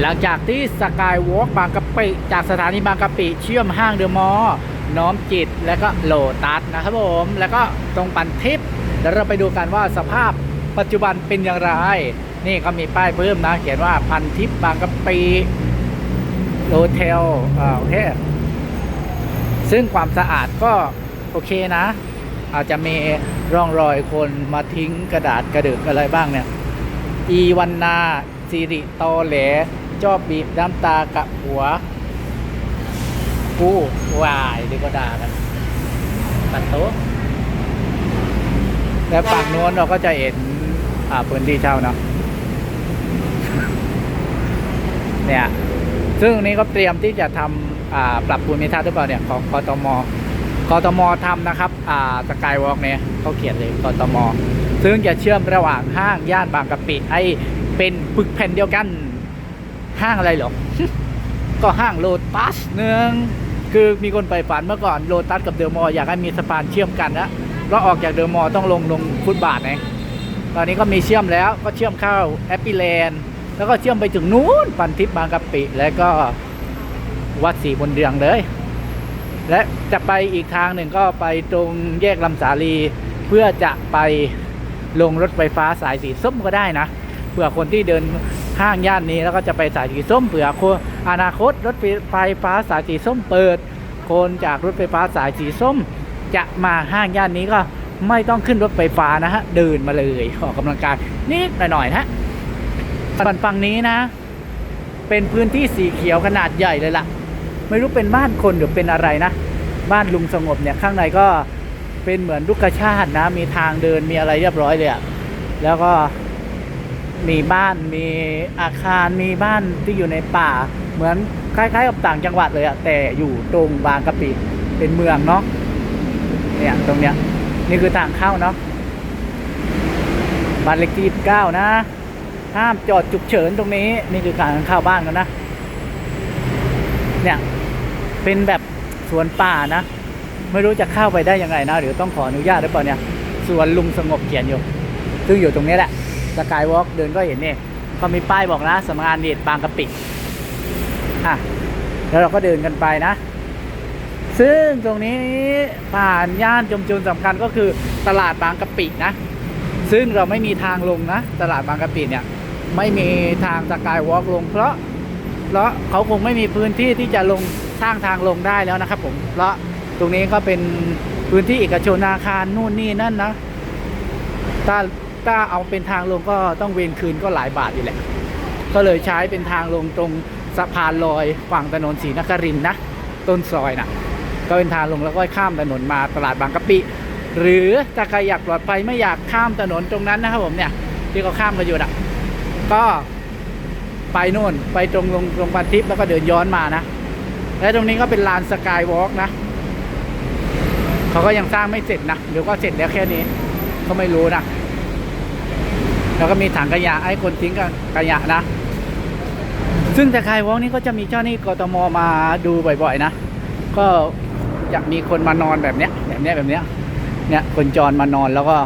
หลังจากที่สกายวอล์กบางกะปิ จากสถานีบางกะปิเชื่อมห้างเดอะมอลล์น้อมจิต และก็โลตัสนะครับผม แล้วก็ตรงปันทิพย์เดี๋ยวเราไปดูกันว่าสภาพปัจจุบันเป็นอย่างไร นี่ก็มีป้ายเพิ่มนะ เขียนว่าพันทิพย์บางกะปิโลเทลอ่าโอเคซึ่งความสะอาดก็โอเคนะ อาจจะมีร่องรอยคนมาทิ้งกระดาษกระดึกอะไรบ้างเนี่ย อีวันนาสิริโตแหล จอบบีบน้ำตากับหัวผู้วายดีก็ด่ากันตัดโต๊ะแล้วฝั่งโน้นเราก็จะเห็นอ่าพื้นที่เช่าเนาะเนี่ย ซึ่งนนี้ก็เตรียมที่จะทำอ่าปรับภูมิทัศน์หรือเปล่าเนี่ยของกทมกทมทำนะครับ อ่าสกายวอล์กเนี่ยเขาเขียนเลยกทม ซึ่งจะเชื่อมระหว่างห้างย่านบางกะปิให้เป็นปึกแผ่นเดียวกัน ห้างอะไรหรอก็ห้างโลตัสหนึ่งคือมีคนไปฝันเมื่อก่อนโลตัสกับเดอะมอลอยากให้มีสะพานเชื่อมกันนะเพราะออกจากเดอะมอลต้องลงลงฟุตบาทไงตอนนี้ก็มีเชื่อมแล้วก็เชื่อมเข้าแอปปี้แลนด์แล้วก็เชื่อมไปถึงนู้นปันทิพย์บางกะปิ แล้วก็วัดศรีบนเรืองเลย และจะไปอีกทางหนึ่งก็ไปตรงแยกลำสาลีเพื่อจะไปลงรถไฟฟ้าสายสีส้มก็ได้นะเผื่อคนที่เดิน ห้างย่านนี้แล้วก็จะไปสายสีส้มเผื่อคนอนาคตรถไฟฟ้าสายสีส้มเปิด คนจากรถไฟฟ้าสายสีส้ม จะมาห้างย่านนี้ก็ไม่ต้องขึ้นรถไฟฟ้านะฮะเดินมาเลยออกกำลังกายนิดหน่อยๆนะฮะส่วนฝั่งนี้นะ เป็นพื้นที่สีเขียวขนาดใหญ่เลยล่ะ ไม่รู้เป็นบ้านคนหรือเป็นอะไรนะ บ้านลุงสงบเนี่ยข้างในก็เป็นเหมือนลูกชาตินะ มีทางเดินมีอะไรเรียบร้อยเลยอะแล้วก็ มีบ้านมีอาคารมีบ้านที่อยู่ในป่า เหมือนคล้ายๆกับต่างจังหวัดเลยอะแต่อยู่ตรงบางกะปิเป็นเมืองเนาะเนี่ยตรงเนี้ยนี่คือทางเข้าเนาะบ้านเล็กที่เก้านะห้ามจอดฉุกเฉินตรงนี้ นี่คือการเข้าบ้านกันนะ เนี่ย เป็นแบบสวนป่านะ ไม่รู้จะเข้าไปได้ยังไงนะหรือต้องขออนุญาตหรือเปล่าเนี่ยสวนลุงสงบเขียนอยู่ ซึ่งอยู่ตรงนี้แหละ สกายวอล์กเดินก็เห็นนี่เขามีป้ายบอกนะสำนักงานเนตบางกะปิอะแล้วเราก็เดินกันไปนะ ซึ่งตรงนี้ผ่านย่านจมจุนสำคัญก็คือตลาดบางกะปินะ ซึ่งเราไม่มีทางลงนะ ตลาดบางกะปิเนี่ยไม่มีทางสกายวอล์กลง เพราะเพราะเขาคงไม่มีพื้นที่ที่จะลงสร้างทางลงได้แล้วนะครับ ผมเพราะตรงนี้ก็เป็นพื้นที่เอกชนอาคารนู่นนี่นั่นนะถ้า ถ้าเอาเป็นทางลงก็ต้องเวนคืนก็หลายบาทอยู่แหละ ก็เลยใช้เป็นทางลงตรงสะพานลอยฝั่งถนนศรีนครินนะ ต้นซอยนะก็เป็นทางลงแล้วก็ข้ามถนนมาตลาดบางกะปิ หรือถ้าใครอยากปลอดภัยไม่อยากข้ามถนนตรงนั้นนะครับผมเนี่ยที่เขาข้ามกันอยู่อะก็ไปโน่นไปตรงลงตรงพันทิพย์แล้วก็เดินย้อนมานะ และตรงนี้ก็เป็นลานสกายวอล์กนะเขาก็ยังสร้างไม่เสร็จนะหรือก็เสร็จแล้วแค่นี้ ก็ไม่รู้นะ แล้วก็มีถังขยะให้คนทิ้งกับขยะนะ ซึ่งสกายวอล์กนี้ก็จะมีเจ้าหนี้กทมมาดูบ่อยๆนะ ก็จะมีคนมานอนแบบเนี้ยแบบเนี้ยแบบเนี้ยเนี่ยคนจรมานอนแล้วก็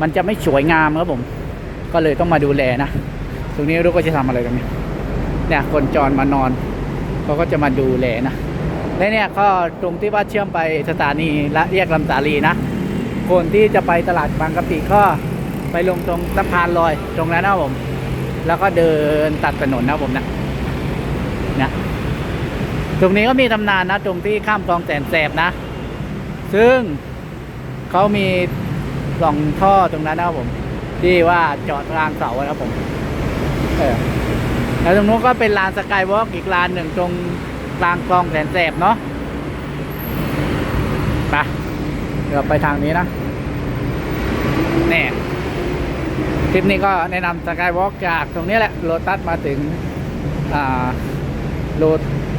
มันจะไม่สวยงามครับผม ก็เลยต้องมาดูแลนะ ตรงนี้รู้ก็จะทำอะไรกันเนี่ยเนี่ยคนจรมานอนเขาก็จะมาดูแลนะและเนี่ยก็ตรงที่ว่าเชื่อมไปสถานีและแยกลำสาลีนะ คนที่จะไปตลาดบางกะปิก็ ไปลงตรงสะพานลอยตรงนั้นนะผม แล้วก็เดินตัดถนนนะผมนะนะตรงนี้ก็มีตำนานนะ ตรงที่ข้ามคลองแสนแสบนะ ซึ่งเขามีปล่องท่อตรงนั้นนะครับผม ที่ว่าจอดกลางเสาไว้ครับผมเออแล้วตรงนู้นก็เป็นลานสกายวอล์กอีกลานหนึ่งตรงกลางคลองแสนแสบเนาะไปเดี๋ยวไปทางนี้นะแน่ คลิปนี้ก็แนะนำสกายวอล์กจากตรงนี้แหละโลตัสมาถึงโล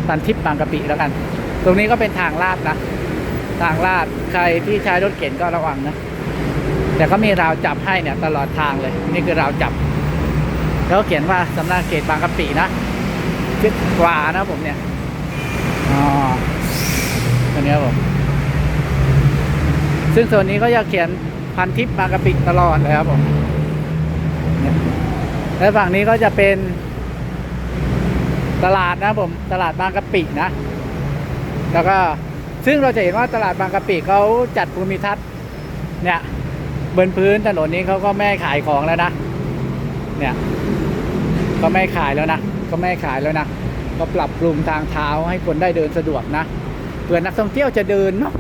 ตันทิพย์บางกะปิแล้วกัน ตรงนี้ก็เป็นทางลาดนะ ทางลาดใครที่ใช้รถเข็นก็ระวังนะ แต่ก็มีราวจับให้เนี่ยตลอดทางเลย นี่คือราวจับ แล้วเขียนว่าสำนักเขตบางกะปินะชิดขวานะผมเนี่ยอ๋อตัวนี้ผมซึ่งส่วนนี้ก็จะเขียนพันทิพย์บางกะปิตลอดเลยครับผม และฝั่งนี้ก็จะเป็นตลาดนะผมตลาดบางกะปินะ แล้วก็ซึ่งเราจะเห็นว่าตลาดบางกะปิเขาจัดภูมิทัศน์เนี่ยบนพื้นถนนนี้เขาก็ไม่ขายของแล้วนะ เนี่ยก็ไม่ขายแล้วนะก็ไม่ขายแล้วนะก็ปรับปรุงทางเท้าให้คนได้เดินสะดวกนะเผื่อนักท่องเที่ยวจะเดินเนาะ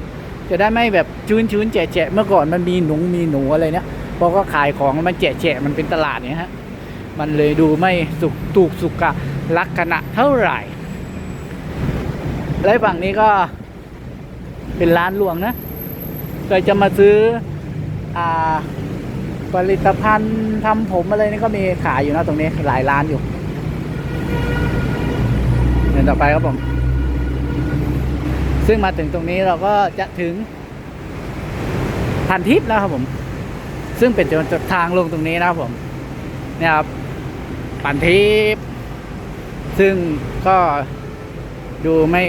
จะได้ไม่แบบชื้นชื้นๆแฉะแฉะเมื่อก่อนมันมีหนูมีหนูอะไรเนี่ย เพอก็ขายของมันแฉะแฉะมันเป็นตลาดเนี่ยฮะ มันเลยดูไม่สุกถูกสุกะลักษณะเท่าไหร่ และฝั่งนี้ก็เป็นร้านหลวงนะเคยจะมาซื้ออ่าผลิตภัณฑ์ทำผมอะไรนี่ก็มีขายอยู่นะตรงนี้หลายร้านอยู่เดินต่อไปครับผม ซึ่งมาถึงตรงนี้เราก็จะถึงพันทิพย์แล้วครับผม ซึ่งเป็นจุดทางลงตรงนี้นะครับผมเนี่ยครับพันทิพย์ซึ่งก็ดูไม่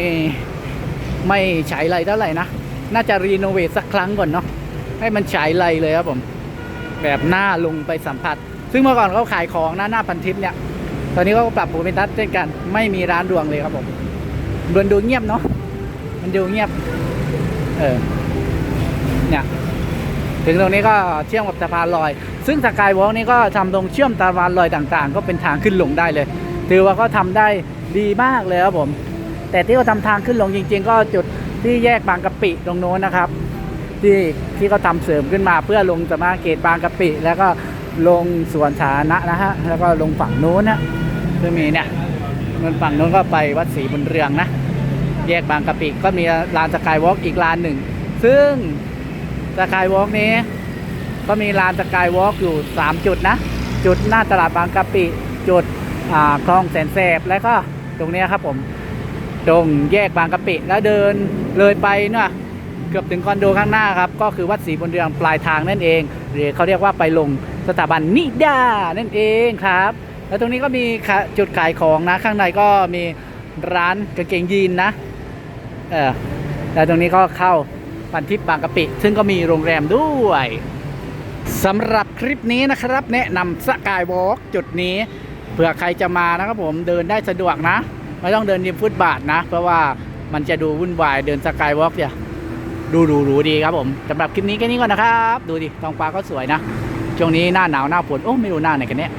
ไม่ฉายไรเท่าไหร่นะ น่าจะรีโนเวทสักครั้งก่อนเนาะให้มันฉายไรเลยครับผม แบบหน้าลงไปสัมผัส ซึ่งเมื่อก่อนเขาขายของหนะหน้าพันทิพย์เนี่ย ตอนนี้เขาก็ปรับปรุงเป็นทัศน์เช่นกันไม่มีร้านดวงเลยครับผมดวนดูเงียบเนาะมันดูเงียบ เออเนี่ย ถึงตรงนี้ก็เชื่อมกับสะพานลอย ซึ่งสกายวอล์กนี้ก็ทำตรงเชื่อมสะพานลอยต่างๆ ก็เป็นทางขึ้นลงได้เลย ถือว่าก็ทำได้ดีมากเลยครับผม แต่ที่เขาทำทางขึ้นลงจริง ๆ ก็จุดที่แยกบางกะปิตรงโน้นนะครับ ที่ที่เขาทำเสริมขึ้นมาเพื่อลงสมาร์ทเกตบางกะปิ แล้วก็ลงสวนสาธารณะนะฮะแล้วก็ลงฝั่งโน้นนะซึ่มีเนี่ยเงินฝั่งโน้นก็ไปวัดศรีบุญเรืองนะ แยกบางกะปิก็มีลานสกายวอล์กอีกลานหนึ่ง ซึ่ง สกายวอล์กนี้ ก็มีลานสกายวอล์กอยู่ 3 จุดนะ จุดหน้าตลาดบางกะปิ จุดคลองแสนแสบแล้วก็ตรงนี้ครับผมตรงแยกบางกะปิ แล้วเดินเลยไปเนาะเกือบถึงคอนโดข้างหน้าครับ ก็คือวัดศรีบุญเรืองปลายทางนั่นเอง หรือเขาเรียกว่าไปลงสถาบันนิดานั่นเองครับ แล้วตรงนี้ก็มีจุดขายของนะ ข้างในก็มีร้านกางเกงยีนนะ เออแล้วตรงนี้ก็เข้า ปันทิพย์บางกะปิ ซึ่งก็มีโรงแรมด้วยสำหรับคลิปนี้นะครับ แนะนำสกายวอล์กจุดนี้เผื่อใครจะมานะครับผมเดินได้สะดวกนะ ไม่ต้องเดินริมฟุตบาทนะ เพราะว่ามันจะดูวุ่นวายเดินสกายวอล์กเนี่ยดูหรูดีครับผมสำหรับคลิปนี้แค่นี้ก่อนนะครับ ดูดิท้องฟ้าก็สวยนะ ช่วงนี้หน้าหนาวหน้าฝนโอ้ไม่รู้หน้าไหนกันเนี่ย